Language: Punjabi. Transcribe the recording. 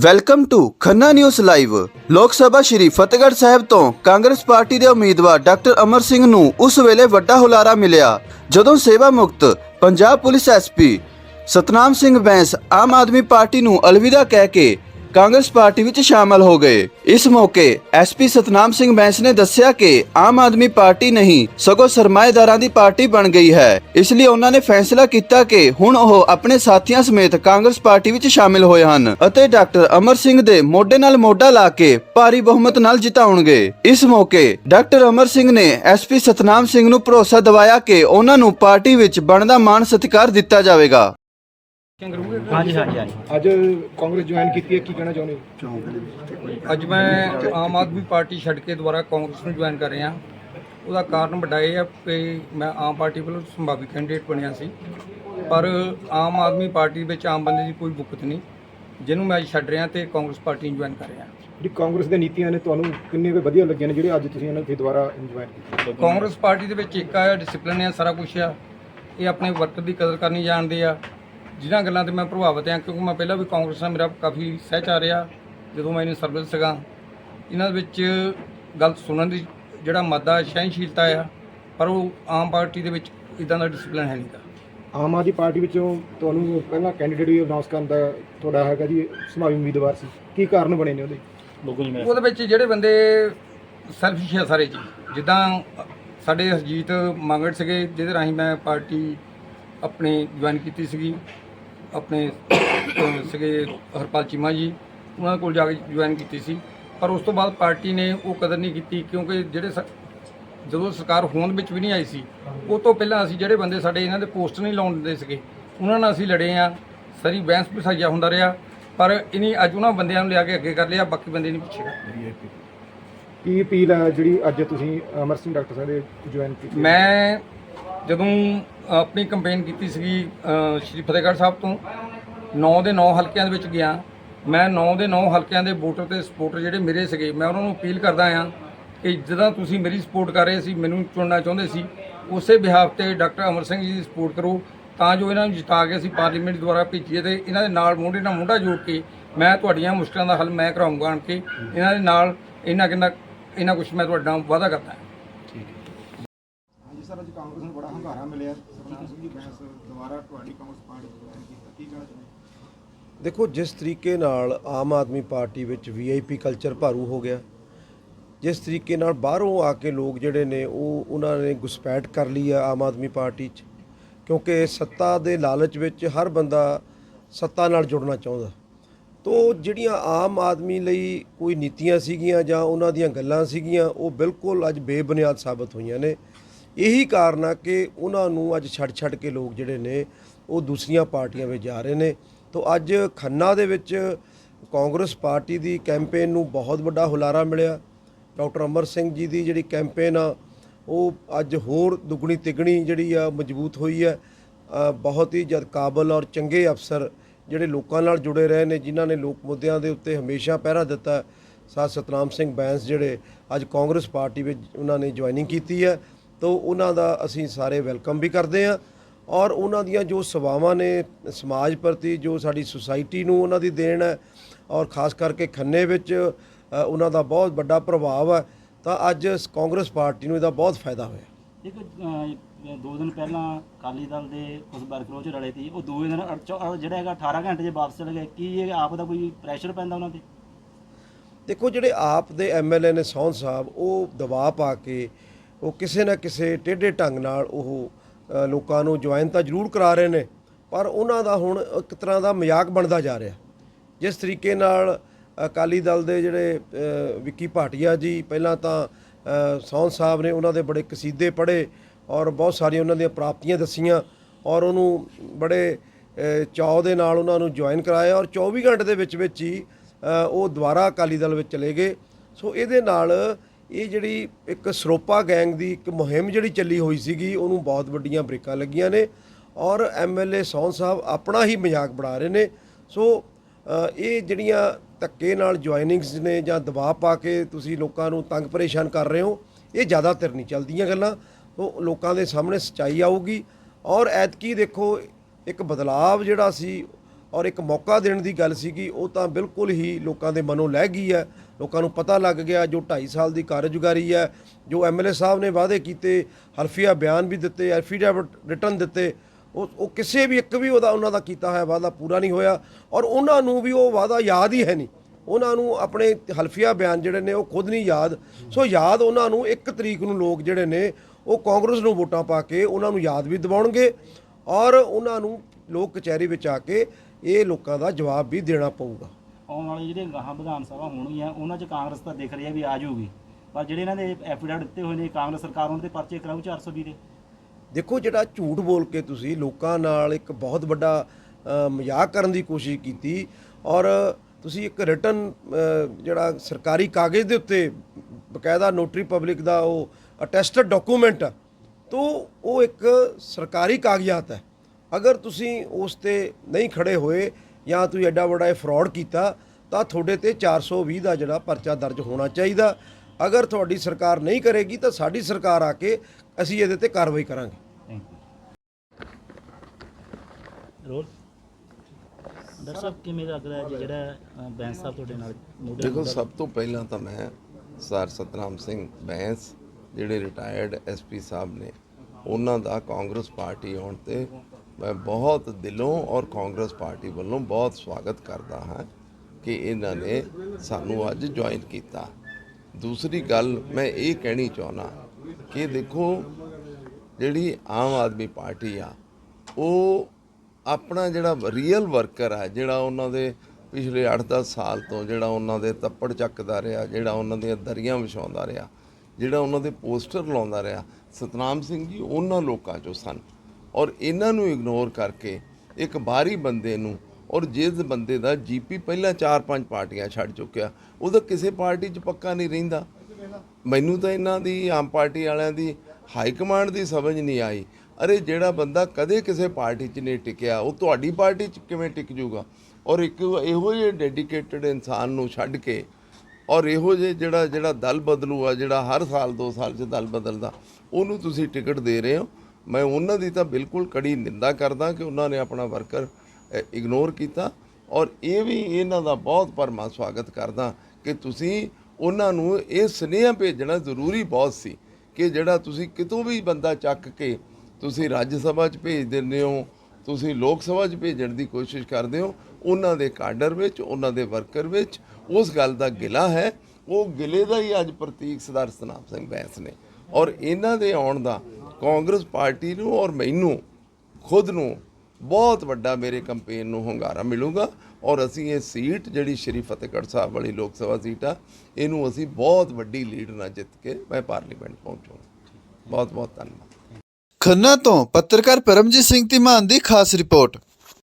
Welcome to Khanna news live Lok Sabha Shri Fatehgarh Sahib ਤੋਂ ਕਾਂਗਰਸ ਪਾਰਟੀ ਦੇ ਉਮੀਦਵਾਰ ਡਾਕਟਰ ਅਮਰ ਸਿੰਘ ਨੂੰ ਉਸ ਵੇਲੇ ਵੱਡਾ ਹੁਲਾਰਾ ਮਿਲਿਆ, ਜਦੋਂ ਸੇਵਾ ਮੁਕਤ Punjab police SP Satnam Singh Bains Aam Aadmi party ਨੂੰ ਅਲਵਿਦਾ ਕਹਿ ਕੇ ਕਾਂਗਰਸ ਪਾਰਟੀ ਵਿੱਚ ਸ਼ਾਮਲ ਹੋ ਗਏ। ਇਸ ਮੌਕੇ ਐਸਪੀ ਸਤਨਾਮ ਸਿੰਘ ਬੈਂਸ ਨੇ ਦੱਸਿਆ ਕਿ ਆਮ ਆਦਮੀ ਪਾਰਟੀ ਨਹੀਂ, ਸਗੋਂ ਸਰਮਾਏਦਾਰਾਂ ਦੀ ਪਾਰਟੀ ਬਣ ਗਈ ਹੈ। ਇਸ ਲਈ ਉਹਨਾਂ ਨੇ ਫੈਸਲਾ ਕੀਤਾ ਕਿ ਹੁਣ ਉਹ ਆਪਣੇ ਸਾਥੀਆਂ ਸਮੇਤ ਕਾਂਗਰਸ ਪਾਰਟੀ ਵਿੱਚ ਸ਼ਾਮਿਲ ਹੋਏ ਹਨ ਅਤੇ ਡਾਕਟਰ ਅਮਰ ਸਿੰਘ ਦੇ ਮੋਢੇ ਨਾਲ ਮੋਢਾ ਲਾ ਕੇ ਭਾਰੀ ਬਹੁਮਤ ਨਾਲ ਜਿਤਾਉਣਗੇ। ਇਸ ਮੌਕੇ ਡਾਕਟਰ ਅਮਰ ਸਿੰਘ ਨੇ ਐਸਪੀ ਸਤਨਾਮ ਸਿੰਘ ਨੂੰ ਭਰੋਸਾ ਦਿਵਾਇਆ ਕਿ ਉਹਨਾਂ ਨੂੰ ਪਾਰਟੀ ਵਿੱਚ ਬਣਦਾ ਮਾਣ ਸਤਿਕਾਰ ਦਿੱਤਾ ਜਾਵੇਗਾ। ਹਾਂਜੀ ਹਾਂਜੀ ਹਾਂਜੀ। ਅੱਜ ਕਾਂਗਰਸ ਜੁਆਇਨ ਕੀਤੀ ਹੈ ਕੀ ਕਹਿਣਾ ਚਾਹੁੰਦੇ ਹੋ? ਅੱਜ ਮੈਂ ਆਮ ਆਦਮੀ ਪਾਰਟੀ ਛੱਡ ਕੇ ਦੁਬਾਰਾ ਕਾਂਗਰਸ ਨੂੰ ਜੁਆਇਨ ਕਰ ਰਿਹਾ। ਉਹਦਾ ਕਾਰਨ ਵੱਡਾ ਇਹ ਹੈ ਕਿ ਮੈਂ ਆਮ ਪਾਰਟੀ ਵੱਲੋਂ ਸੰਭਾਵੀ ਕੈਂਡੀਡੇਟ ਬਣਿਆ ਸੀ। ਪਰ ਆਮ ਆਦਮੀ ਪਾਰਟੀ ਵਿੱਚ ਆਮ ਬੰਦੇ ਦੀ ਕੋਈ ਬੁਕਤ ਨਹੀਂ। ਜਿਹਨੂੰ ਮੈਂ ਅੱਜ ਛੱਡ ਰਿਹਾ ਤੇ ਕਾਂਗਰਸ ਪਾਰਟੀ ਨੂੰ ਜੁਆਇਨ ਕਰ ਰਿਹਾ। ਜਿਹੜੀ ਕਾਂਗਰਸ ਦੀਆਂ ਨੀਤੀਆਂ ਨੇ ਤੁਹਾਨੂੰ ਕਿੰਨੇ ਕੁ ਵਧੀਆ ਲੱਗੀਆਂ ਨੇ ਜਿਹੜੇ ਅੱਜ ਤੁਸੀਂ ਇਹਨਾਂ ਤੇ ਦੁਬਾਰਾ ਜੁਆਇਨ ਕੀਤੀ? ਕਾਂਗਰਸ ਪਾਰਟੀ ਦੇ ਵਿੱਚ ਇੱਕ ਆ ਡਿਸਪਲਿਨ ਆ ਸਾਰਾ ਕੁਝ ਆ। ਇਹ ਆਪਣੇ ਵਰਕਰ ਦੀ ਕਦਰ ਕਰਨੀ ਜਾਣਦੇ ਆ। ਜਿਨ੍ਹਾਂ ਗੱਲਾਂ ਤੇ ਮੈਂ ਪ੍ਰਭਾਵਿਤ ਆ ਕਿਉਂਕਿ ਮੈਂ ਪਹਿਲਾਂ ਵੀ ਕਾਂਗਰਸ ਨਾਲ ਮੇਰਾ ਕਾਫੀ ਸਹਿਚਾਰ ਰਿਹਾ ਜਦੋਂ ਮੈਂ ਇਹਨੂੰ ਸਰਵਿਸ ਸੀਗਾ। ਇਹਨਾਂ ਦੇ ਵਿੱਚ ਗੱਲ ਸੁਣਨ ਦੀ ਜਿਹੜਾ ਮਾਦਾ ਸਹਿਣਸ਼ੀਲਤਾ ਆ ਪਰ ਉਹ ਆਮ ਪਾਰਟੀ ਦੇ ਵਿੱਚ ਇਦਾਂ ਦਾ ਡਿਸਪਲਿਨ ਹੈ ਨਹੀਂਗਾ ਆਮ ਆਦਮੀ ਪਾਰਟੀ ਵਿੱਚੋਂ ਤੁਹਾਨੂੰ ਪਹਿਲਾਂ ਕੈਂਡੀਡੇਟ ਵੀ ਅਨਾਉਂਸ ਕਰਨ ਦਾ ਤੁਹਾਡਾ ਹੈਗਾ ਜੀ ਸੰਭਾਵੀ ਉਮੀਦਵਾਰ ਸੀ। ਕੀ ਕਾਰਨ ਬਣੇ ਨੇ ਉਹਦੇ? ਉਹਦੇ ਵਿੱਚ ਜਿਹੜੇ ਬੰਦੇ ਸੈਲਫਿਸ਼ ਆ ਸਾਰੇ ਜੀ ਜਿੱਦਾਂ ਸਾਡੇ ਹਰਜੀਤ ਮੰਗੜ ਸੀਗੇ ਜਿਹਦੇ ਰਾਹੀਂ ਮੈਂ ਪਾਰਟੀ ਆਪਣੀ ਜੁਆਇਨ ਕੀਤੀ ਸੀਗੀ। ਆਪਣੇ ਅਹ, ਸੀਗੇ ਹਰਪਾਲ ਚੀਮਾ ਜੀ ਉਹਨਾਂ ਕੋਲ ਜਾ ਕੇ ਜੁਆਇਨ ਕੀਤੀ ਸੀ। ਪਰ ਉਸ ਤੋਂ ਬਾਅਦ ਪਾਰਟੀ ਨੇ ਉਹ ਕਦਰ ਨਹੀਂ ਕੀਤੀ ਕਿਉਂਕਿ ਜਿਹੜੇ ਸ- ਜਦੋਂ ਸਰਕਾਰ ਹੋਂਦ ਵਿੱਚ ਵੀ ਨਹੀਂ ਆਈ ਸੀ ਉਹ ਤੋਂ ਪਹਿਲਾਂ ਅਸੀਂ ਜਿਹੜੇ ਬੰਦੇ ਸਾਡੇ ਇਹਨਾਂ ਦੇ ਪੋਸਟ ਨਹੀਂ ਲਾਉਣ ਦਿੰਦੇ ਸੀਗੇ ਉਹਨਾਂ ਨਾਲ ਅਸੀਂ ਲੜੇ ਆ ਸਰੀ ਬੈਂਸ ਪਸਾਈਆ ਹੁੰਦਾ ਰਿਹਾ ਪਰ ਇਨੀ ਅੱਜ ਉਹਨਾਂ ਬੰਦਿਆਂ ਨੂੰ ਲਿਆ ਕੇ ਅੱਗੇ ਕਰ ਲਿਆ ਬਾਕੀ ਬੰਦੇ ਨਹੀਂ ਪਿੱਛੇ ਕਰ ਕੀ ਅਪੀਲ ਹੈ ਜਿਹੜੀ ਅੱਜ ਤੁਸੀਂ ਅਮਰ ਸਿੰਘ ਡਾਕਟਰ ਸਾਹਿਬ ਦੇ ਜੁਆਇਨ ਕੀਤੀ? ਮੈਂ ਜਦੋਂ ਆਪਣੀ ਕੰਪੇਨ ਕੀਤੀ ਸੀਗੀ ਸ਼੍ਰੀ ਫਤਿਹਗੜ੍ਹ ਸਾਹਿਬ ਤੋਂ 9 ਦੇ 9 ਹਲਕਿਆਂ ਦੇ ਵਿੱਚ ਗਿਆ। ਮੈਂ 9 ਦੇ 9 ਹਲਕਿਆਂ ਦੇ ਵੋਟਰ ਤੇ ਸਪੋਰਟਰ ਜਿਹੜੇ ਮੇਰੇ ਸੀਗੇ, ਮੈਂ ਉਹਨਾਂ ਨੂੰ ਅਪੀਲ ਕਰਦਾ ਆ ਕਿ ਜਦੋਂ ਤੁਸੀਂ ਮੇਰੀ ਸਪੋਰਟ ਕਰ ਰਹੇ ਸੀ, ਮੈਨੂੰ ਚੁਣਨਾ ਚਾਹੁੰਦੇ ਸੀ, ਉਸੇ ਬਿਹਾਫ ਤੇ ਡਾਕਟਰ ਅਮਰ ਸਿੰਘ ਜੀ ਦੀ ਸਪੋਰਟ ਕਰੋ, ਤਾਂ ਜੋ ਇਹਨਾਂ ਨੂੰ ਜਿਤਾ ਕੇ ਅਸੀਂ ਪਾਰਲੀਮੈਂਟ ਦੁਆਰਾ ਭੇਜੀਏ ਤੇ ਇਹਨਾਂ ਦੇ ਨਾਲ ਮੋਢੇ ਨਾਲ ਮੋਢਾ ਜੋੜ ਕੇ ਮੈਂ ਤੁਹਾਡੀਆਂ ਮੁਸ਼ਕਲਾਂ ਦਾ ਹੱਲ ਮੈਂ ਕਰਾਉਂਗਾ ਆਣ ਕੇ। ਇਹਨਾਂ ਦੇ ਨਾਲ ਇਹਨਾਂ ਕਿੰਨਾ ਇਹਨਾਂ ਕੁਝ ਮੈਂ ਤੁਹਾਡਾ ਵਾਅਦਾ ਕਰਦਾ ਹਾਂ। ਸਰ, ਅੱਜ ਕਾਂਗਰਸ ਨੂੰ ਬੜਾ ਹੰਗਾਰਾ ਮਿਲਿਆ। ਸਤਨਾਮ ਸਿੰਘ ਜੀ ਬੈਂਸ ਦੁਬਾਰਾ ਤੁਹਾਡੀ ਕਾਂਗਰਸ ਪਾਰਟੀ ਜੁਆਇਨ ਕੀਤਾ। ਕੀ ਕਹਿਣਾ ਚਾਹੁੰਦੇ ਦੇਖੋ, ਜਿਸ ਤਰੀਕੇ ਨਾਲ ਆਮ ਆਦਮੀ ਪਾਰਟੀ ਵਿੱਚ ਵੀਆਈਪੀ ਕਲਚਰ ਭਾਰੂ ਹੋ ਗਿਆ, ਜਿਸ ਤਰੀਕੇ ਨਾਲ ਬਾਹਰੋਂ ਆ ਕੇ ਲੋਕ ਜਿਹੜੇ ਨੇ, ਉਹ ਉਹਨਾਂ ਨੇ ਗੁਸਪੈਠ ਕਰ ਲਈ ਆ ਆਮ ਆਦਮੀ ਪਾਰਟੀ 'ਚ। ਕਿਉਂਕਿ ਸੱਤਾ ਦੇ ਲਾਲਚ ਵਿੱਚ ਹਰ ਬੰਦਾ ਸੱਤਾ ਨਾਲ ਜੁੜਨਾ ਚਾਹੁੰਦਾ। ਤੋ, ਜਿਹੜੀਆਂ ਆਮ ਆਦਮੀ ਲਈ ਕੋਈ ਨੀਤੀਆਂ ਸੀਗੀਆਂ ਜਾਂ ਉਹਨਾਂ ਦੀਆਂ ਗੱਲਾਂ ਸੀਗੀਆਂ, ਉਹ ਬਿਲਕੁਲ ਅੱਜ ਬੇਬੁਨਿਆਦ ਸਾਬਤ ਹੋਈਆਂ ਨੇ। ਇਹੀ ਕਾਰਨ ਆ ਕਿ ਉਹਨਾਂ ਨੂੰ ਅੱਜ ਛੱਡ ਛੱਡ ਕੇ ਲੋਕ ਜਿਹੜੇ ਨੇ, ਉਹ ਦੂਸਰੀਆਂ ਪਾਰਟੀਆਂ ਵਿੱਚ ਜਾ ਰਹੇ ਨੇ। ਤੋ ਅੱਜ ਖੰਨਾ ਦੇ ਵਿੱਚ ਕਾਂਗਰਸ ਪਾਰਟੀ ਦੀ ਕੈਂਪੇਨ ਨੂੰ ਬਹੁਤ ਵੱਡਾ ਹੁਲਾਰਾ ਮਿਲਿਆ। ਡਾਕਟਰ ਅਮਰ ਸਿੰਘ ਜੀ ਦੀ ਜਿਹੜੀ ਕੈਂਪੇਨ ਆ, ਉਹ ਅੱਜ ਹੋਰ ਦੁੱਗਣੀ ਤਿੱਗਣੀ ਜਿਹੜੀ ਆ, ਮਜ਼ਬੂਤ ਹੋਈ ਹੈ। ਬਹੁਤ ਹੀ ਜਦ ਕਾਬਲ ਔਰ ਚੰਗੇ ਅਫਸਰ ਜਿਹੜੇ ਲੋਕਾਂ ਨਾਲ ਜੁੜੇ ਰਹੇ ਨੇ, ਜਿਨ੍ਹਾਂ ਨੇ ਲੋਕ ਮੁੱਦਿਆਂ ਦੇ ਉੱਤੇ ਹਮੇਸ਼ਾ ਪਹਿਰਾ ਦਿੱਤਾ ਸਾਧ ਸਤਨਾਮ ਸਿੰਘ ਬੈਂਸ ਜਿਹੜੇ ਅੱਜ ਕਾਂਗਰਸ ਪਾਰਟੀ ਵਿੱਚ ਉਹਨਾਂ ਨੇ ਜੁਆਇਨਿੰਗ ਕੀਤੀ ਹੈ। ਤਾਂ ਉਹਨਾਂ ਦਾ ਅਸੀਂ ਸਾਰੇ ਵੈਲਕਮ ਵੀ ਕਰਦੇ ਹਾਂ ਔਰ ਉਹਨਾਂ ਦੀਆਂ ਜੋ ਸੇਵਾਵਾਂ ਨੇ ਸਮਾਜ ਪ੍ਰਤੀ ਜੋ ਸਾਡੀ ਸੁਸਾਇਟੀ ਨੂੰ ਉਹਨਾਂ ਦੀ ਦੇਣ ਹੈ ਔਰ ਖਾਸ ਕਰਕੇ ਖੰਨੇ ਵਿੱਚ ਉਹਨਾਂ ਦਾ ਬਹੁਤ ਵੱਡਾ ਪ੍ਰਭਾਵ ਹੈ ਤਾਂ ਅੱਜ ਕਾਂਗਰਸ ਪਾਰਟੀ ਨੂੰ ਇਹਦਾ ਬਹੁਤ ਫਾਇਦਾ ਹੋਇਆ। ਇੱਕ ਦੋ ਦਿਨ ਪਹਿਲਾਂ ਅਕਾਲੀ ਦਲ ਦੇ ਕੁਝ ਵਰਕਰੋਂ ਚ ਰਲੇ ਸੀ ਉਹ ਦੋ ਦਿਨ ਜਿਹੜਾ ਹੈਗਾ 18 ਘੰਟੇ ਜੇ ਵਾਪਸ ਚਲੇ ਗਏ ਕੀ ਇਹ ਆਪ ਦਾ ਕੋਈ ਪ੍ਰੈਸ਼ਰ ਪੈਂਦਾ ਉਹਨਾਂ ਤੇ? ਦੇਖੋ ਜਿਹੜੇ ਆਪ ਦੇ ਐਮਐਲਏ ਨੇ ਸੌਂਦ ਸਾਹਿਬ ਉਹ ਦਬਾਅ ਪਾ ਕੇ ਉਹ ਕਿਸੇ ਨਾ ਕਿਸੇ ਟੇਢੇ ਢੰਗ ਨਾਲ ਉਹ ਲੋਕਾਂ ਨੂੰ ਜੁਆਇਨ ਤਾਂ ਜ਼ਰੂਰ ਕਰਾ ਰਹੇ ਨੇ ਪਰ ਉਹਨਾਂ ਦਾ ਹੁਣ ਇੱਕ ਤਰ੍ਹਾਂ ਦਾ ਮਜ਼ਾਕ ਬਣਦਾ ਜਾ ਰਿਹਾ। ਜਿਸ ਤਰੀਕੇ ਨਾਲ ਅਕਾਲੀ ਦਲ ਦੇ ਜਿਹੜੇ ਵਿੱਕੀ ਭਾਟੀਆ ਜੀ ਪਹਿਲਾਂ ਤਾਂ ਅ, ਸਾਹਿਬ ਨੇ ਉਹਨਾਂ ਦੇ ਬੜੇ ਕਸੀਦੇ ਪੜ੍ਹੇ ਔਰ ਬਹੁਤ ਸਾਰੀਆਂ ਉਹਨਾਂ ਦੀਆਂ ਪ੍ਰਾਪਤੀਆਂ ਦੱਸੀਆਂ ਔਰ ਉਹਨੂੰ ਬੜੇ ਅ, ਚਾਅ ਦੇ ਨਾਲ ਉਹਨਾਂ ਨੂੰ ਜੁਆਇਨ ਕਰਾਇਆ ਔਰ 24 ਘੰਟੇ ਦੇ ਵਿੱਚ ਵਿੱਚ ਹੀ ਉਹ ਦੁਬਾਰਾ ਅਕਾਲੀ ਦਲ ਵਿੱਚ ਚਲੇ ਗਏ। ਸੋ ਇਹਦੇ ਨਾਲ ਇਹ ਜਿਹੜੀ ਇੱਕ ਸਰੋਪਾ ਗੈਂਗ ਦੀ ਇੱਕ ਮੁਹਿੰਮ ਜਿਹੜੀ ਚੱਲੀ ਹੋਈ ਸੀਗੀ, ਉਹਨੂੰ ਬਹੁਤ ਵੱਡੀਆਂ ਬ੍ਰੇਕਾਂ ਲੱਗੀਆਂ ਨੇ ਔਰ ਐਮਐਲਏ ਸੌਨ ਸਾਹਿਬ ਆਪਣਾ ਹੀ ਮਜ਼ਾਕ ਬਣਾ ਰਹੇ ਨੇ। ਸੋ ਇਹ ਜਿਹੜੀਆਂ ਧੱਕੇ ਨਾਲ ਜੁਆਇਨਿੰਗਸ ਨੇ ਜਾਂ ਦਬਾਅ ਪਾ ਕੇ ਤੁਸੀਂ ਲੋਕਾਂ ਨੂੰ ਤੰਗ ਪਰੇਸ਼ਾਨ ਕਰ ਰਹੇ ਹੋ, ਇਹ ਜ਼ਿਆਦਾਤਰ ਨਹੀਂ ਚੱਲਦੀਆਂ ਗੱਲਾਂ। ਉਹ ਲੋਕਾਂ ਦੇ ਸਾਹਮਣੇ ਸੱਚਾਈ ਆਊਗੀ ਔਰ ਐਤਕੀ ਦੇਖੋ, ਇੱਕ ਬਦਲਾਵ ਜਿਹੜਾ ਸੀ ਔਰ ਇੱਕ ਮੌਕਾ ਦੇਣ ਦੀ ਗੱਲ ਸੀਗੀ, ਉਹ ਤਾਂ ਬਿਲਕੁਲ ਹੀ ਲੋਕਾਂ ਦੇ ਮਨੋਂ ਲਹਿ ਗਈ ਹੈ। ਲੋਕਾਂ ਨੂੰ ਪਤਾ ਲੱਗ ਗਿਆ ਜੋ 2.5 ਸਾਲ ਦੀ ਕਾਰਜਗੁਜ਼ਾਰੀ ਹੈ, ਜੋ ਐਮਐਲਏ ਸਾਹਿਬ ਨੇ ਵਾਅਦੇ ਕੀਤੇ ਹਲਫੀਆ ਬਿਆਨ ਵੀ ਦਿੱਤੇ, ਐਫੀਡੇਵਿਟ ਰਿਟਰਨ ਦਿੱਤੇ, ਉਹ ਉਹ ਕਿਸੇ ਵੀ ਇੱਕ ਵੀ ਉਹਦਾ ਉਹਨਾਂ ਦਾ ਕੀਤਾ ਹੋਇਆ, ਵਾਅਦਾ ਪੂਰਾ ਨਹੀਂ ਹੋਇਆ ਔਰ ਉਹਨਾਂ ਨੂੰ ਵੀ ਉਹ ਵਾਅਦਾ ਯਾਦ ਹੀ ਹੈ ਨਹੀਂ। ਉਹਨਾਂ ਨੂੰ ਆਪਣੇ ਹਲਫੀਆ ਬਿਆਨ ਜਿਹੜੇ ਨੇ ਉਹ ਖੁਦ ਨਹੀਂ ਯਾਦ। ਸੋ ਯਾਦ ਉਹਨਾਂ ਨੂੰ ਇੱਕ ਤਰੀਕ ਨੂੰ ਲੋਕ ਜਿਹੜੇ ਨੇ ਉਹ ਕਾਂਗਰਸ ਨੂੰ ਵੋਟਾਂ ਪਾ ਕੇ ਉਹਨਾਂ ਨੂੰ ਯਾਦ ਵੀ ਦਿਵਾਉਣਗੇ ਔਰ ਉਹਨਾਂ ਨੂੰ ਲੋਕ ਕਚਹਿਰੀ ਵਿੱਚ ਆ ਕੇ ਇਹ ਲੋਕਾਂ ਦਾ ਜਵਾਬ ਵੀ ਦੇਣਾ ਪਊਗਾ। ਆਉਣ ਵਾਲੇ ਜਿਹੜੇ ਗਾਹਾਂ ਵਿਧਾਨ ਸਭਾ ਹੋਣਗੀਆਂ, ਉਹਨਾਂ 'ਚ ਕਾਂਗਰਸ ਤਾਂ ਦੇਖ ਰਹੀ ਹੈ ਵੀ ਆ ਜਾਊਗੀ। ਪਰ ਜਿਹੜੇ ਇਹਨਾਂ ਦੇ ਐਫੀਡੇਵਿਟ ਦਿੱਤੇ ਹੋਏ ਨੇ, ਕਾਂਗਰਸ ਸਰਕਾਰ ਉਹਨਾਂ ਦੇ ਪਰਚੇ ਕਰਾਊ 420 ਦੇ। ਦੇਖੋ, ਜਿਹੜਾ ਝੂਠ ਬੋਲ ਕੇ ਤੁਸੀਂ ਲੋਕਾਂ ਨਾਲ ਇੱਕ ਬਹੁਤ ਵੱਡਾ ਮਜ਼ਾਕ ਕਰਨ ਦੀ ਕੋਸ਼ਿਸ਼ ਕੀਤੀ ਔਰ ਤੁਸੀਂ ਇੱਕ ਰਿਟਰਨ ਜਿਹੜਾ ਸਰਕਾਰੀ ਕਾਗਜ਼ ਦੇ ਉੱਤੇ ਬਕਾਇਦਾ ਨੋਟਰੀ ਪਬਲਿਕ ਦਾ ਉਹ ਅਟੈਸਟਡ ਡਾਕੂਮੈਂਟ ਆ ਤੋ ਉਹ ਇੱਕ ਸਰਕਾਰੀ ਕਾਗਜ਼ਾਤ ਹੈ। ਅਗਰ ਤੁਸੀਂ ਉਸ ਤੇ ਨਹੀਂ ਖੜੇ ਹੋਏ ਜਾਂ ਤੁਸੀਂ ਐਡਾ ਵੱਡਾ ਇਹ ਫਰਾਡ ਕੀਤਾ ਤਾਂ ਤੁਹਾਡੇ ਤੇ 420 ਦਾ ਜਿਹੜਾ ਪਰਚਾ ਦਰਜ ਹੋਣਾ ਚਾਹੀਦਾ। ਅਗਰ ਤੁਹਾਡੀ ਸਰਕਾਰ ਨਹੀਂ ਕਰੇਗੀ ਤਾਂ ਸਾਡੀ ਸਰਕਾਰ ਆ ਕੇ ਅਸੀਂ ਇਹਦੇ ਤੇ ਕਾਰਵਾਈ ਕਰਾਂਗੇ। ਥੈਂਕ ਯੂ ਰੋਲ। ਡਾਕਟਰ ਸਾਹਿਬ ਕਿਵੇਂ ਲੱਗਦਾ ਹੈ ਜੀ ਜਿਹੜਾ ਅ, ਬੈਂਸ ਸਾਹਿਬ ਤੁਹਾਡੇ ਨਾਲ ਮੋਢੇ ਦੇਖੋ ਸਭ ਤੋਂ ਪਹਿਲਾਂ ਤਾਂ ਮੈਂ ਸਰ ਸਤਨਾਮ ਸਿੰਘ ਬੈਂਸ ਜਿਹੜੇ ਰਿਟਾਇਰਡ ਐਸਪੀ ਸਾਹਿਬ ਨੇ ਉਹਨਾਂ ਦਾ ਕਾਂਗਰਸ ਪਾਰਟੀ ਆਉਣ ਤੇ ਮੈਂ ਬਹੁਤ ਦਿਲੋਂ ਔਰ ਕਾਂਗਰਸ ਪਾਰਟੀ ਵੱਲੋਂ ਬਹੁਤ ਸਵਾਗਤ ਕਰਦਾ ਹਾਂ ਕਿ ਇਹਨਾਂ ਨੇ ਸਾਨੂੰ ਅੱਜ ਜੁਆਇਨ ਕੀਤਾ। ਦੂਸਰੀ ਗੱਲ ਮੈਂ ਇਹ ਕਹਿਣੀ ਚਾਹੁੰਦਾ ਕਿ ਦੇਖੋ, ਜਿਹੜੀ ਆਮ ਆਦਮੀ ਪਾਰਟੀ ਆ, ਉਹ ਆਪਣਾ ਜਿਹੜਾ ਰੀਅਲ ਵਰਕਰ ਆ, ਜਿਹੜਾ ਉਹਨਾਂ ਦੇ ਪਿਛਲੇ 8-10 ਸਾਲ ਤੋਂ ਜਿਹੜਾ ਉਹਨਾਂ ਦੇ ਤੱਪੜ ਚੱਕਦਾ ਰਿਹਾ, ਜਿਹੜਾ ਉਹਨਾਂ ਦੀਆਂ ਦਰੀਆਂ ਵਿਛਾਉਂਦਾ ਰਿਹਾ, ਜਿਹੜਾ ਉਹਨਾਂ ਦੇ ਪੋਸਟਰ ਲਾਉਂਦਾ ਰਿਹਾ, ਸਤਨਾਮ ਸਿੰਘ ਜੀ, ਉਹਨਾਂ ਲੋਕਾਂ ਚੋਂ ਸਨ। ਔਰ ਇਹਨਾਂ ਨੂੰ ਇਗਨੋਰ ਕਰਕੇ ਇੱਕ ਬਾਹਰੀ ਬੰਦੇ ਨੂੰ ਔਰ ਜਿਸ ਬੰਦੇ ਦਾ ਜੀਪੀ ਪਹਿਲਾਂ 4-5 ਪਾਰਟੀਆਂ ਛੱਡ ਚੁੱਕਿਆ। ਉਹ ਤਾਂ ਕਿਸੇ ਪਾਰਟੀ 'ਚ ਪੱਕਾ ਨਹੀਂ ਰਹਿੰਦਾ। ਮੈਨੂੰ ਤਾਂ ਇਹਨਾਂ ਦੀ, ਆਮ ਪਾਰਟੀ ਵਾਲਿਆਂ ਦੀ ਹਾਈ ਕਮਾਂਡ ਦੀ ਸਮਝ ਨਹੀਂ ਆਈ। ਅਰੇ ਜਿਹੜਾ ਬੰਦਾ ਕਦੇ ਕਿਸੇ ਪਾਰਟੀ 'ਚ ਨਹੀਂ ਟਿਕਿਆ, ਉਹ ਤੁਹਾਡੀ ਪਾਰਟੀ 'ਚ ਕਿਵੇਂ ਟਿਕ ਜਾਊਗਾ ਔਰ ਇੱਕ ਇਹੋ ਜਿਹੇ ਡੈਡੀਕੇਟਡ ਇਨਸਾਨ ਨੂੰ ਛੱਡ ਕੇ ਔਰ ਇਹੋ ਜਿਹੇ ਜਿਹੜਾ ਜਿਹੜਾ ਦਲ ਬਦਲੂ ਆ ਜਿਹੜਾ ਹਰ ਸਾਲ 2 ਸਾਲ 'ਚ ਦਲ ਬਦਲਦਾ, ਉਹਨੂੰ ਤੁਸੀਂ ਟਿਕਟ ਦੇ ਰਹੇ ਹੋ। ਮੈਂ ਉਹਨਾਂ ਦੀ ਤਾਂ ਬਿਲਕੁਲ ਕੜੀ ਨਿੰਦਾ ਕਰਦਾ ਕਿ ਉਹਨਾਂ ਨੇ ਆਪਣਾ ਵਰਕਰ ਇਗਨੋਰ ਕੀਤਾ ਔਰ ਇਹ ਵੀ ਇਹਨਾਂ ਦਾ ਬਹੁਤ ਪਰਮਾ ਸਵਾਗਤ ਕਰਦਾ ਕਿ ਤੁਸੀਂ ਉਹਨਾਂ ਨੂੰ ਇਹ ਸੁਨੇਹਾ ਭੇਜਣਾ ਜ਼ਰੂਰੀ ਬਹੁਤ ਸੀ ਕਿ ਜਿਹੜਾ ਤੁਸੀਂ ਕਿਤੋਂ ਵੀ ਬੰਦਾ ਚੱਕ ਕੇ ਤੁਸੀਂ ਰਾਜ ਸਭਾ 'ਚ ਭੇਜ ਦਿੰਦੇ ਹੋ, ਤੁਸੀਂ ਲੋਕ ਸਭਾ 'ਚ ਭੇਜਣ ਦੀ ਕੋਸ਼ਿਸ਼ ਕਰਦੇ ਹੋ, ਉਹਨਾਂ ਦੇ ਕਾਡਰ ਵਿੱਚ, ਉਹਨਾਂ ਦੇ ਵਰਕਰ ਵਿੱਚ ਉਸ ਗੱਲ ਦਾ ਗਿਲਾ ਹੈ। ਉਹ ਗਿਲੇ ਦਾ ਹੀ ਅੱਜ ਪ੍ਰਤੀਕ ਸਰਦਾਰ ਸਤਨਾਮ ਸਿੰਘ ਬੈਂਸ ਨੇ ਔਰ ਇਹਨਾਂ ਦੇ ਆਉਣ ਦਾ ਕਾਂਗਰਸ ਪਾਰਟੀ ਨੂੰ ਔਰ ਮੈਨੂੰ, ਖੁਦ ਨੂੰ ਬਹੁਤ ਵੱਡਾ ਮੇਰੇ ਕੈਂਪੇਨ ਨੂੰ ਹੁੰਗਾਰਾ ਮਿਲੂਗਾ ਔਰ ਅਸੀਂ ਇਹ ਸੀਟ ਜਿਹੜੀ ਸ਼੍ਰੀ ਫਤਿਹਗੜ੍ਹ ਸਾਹਿਬ ਵਾਲੀ ਲੋਕ ਸਭਾ ਸੀਟ ਆ, ਇਹਨੂੰ ਅਸੀਂ ਬਹੁਤ ਵੱਡੀ ਲੀਡ ਨਾਲ ਜਿੱਤ ਕੇ ਮੈਂ ਪਾਰਲੀਮੈਂਟ ਪਹੁੰਚੂਗਾ। ਬਹੁਤ ਬਹੁਤ ਧੰਨਵਾਦ। ਖੰਨਾ ਤੋਂ ਪੱਤਰਕਾਰ ਪਰਮਜੀਤ ਸਿੰਘ ਧੀਮਾਨ ਦੀ ਖਾਸ ਰਿਪੋਰਟ।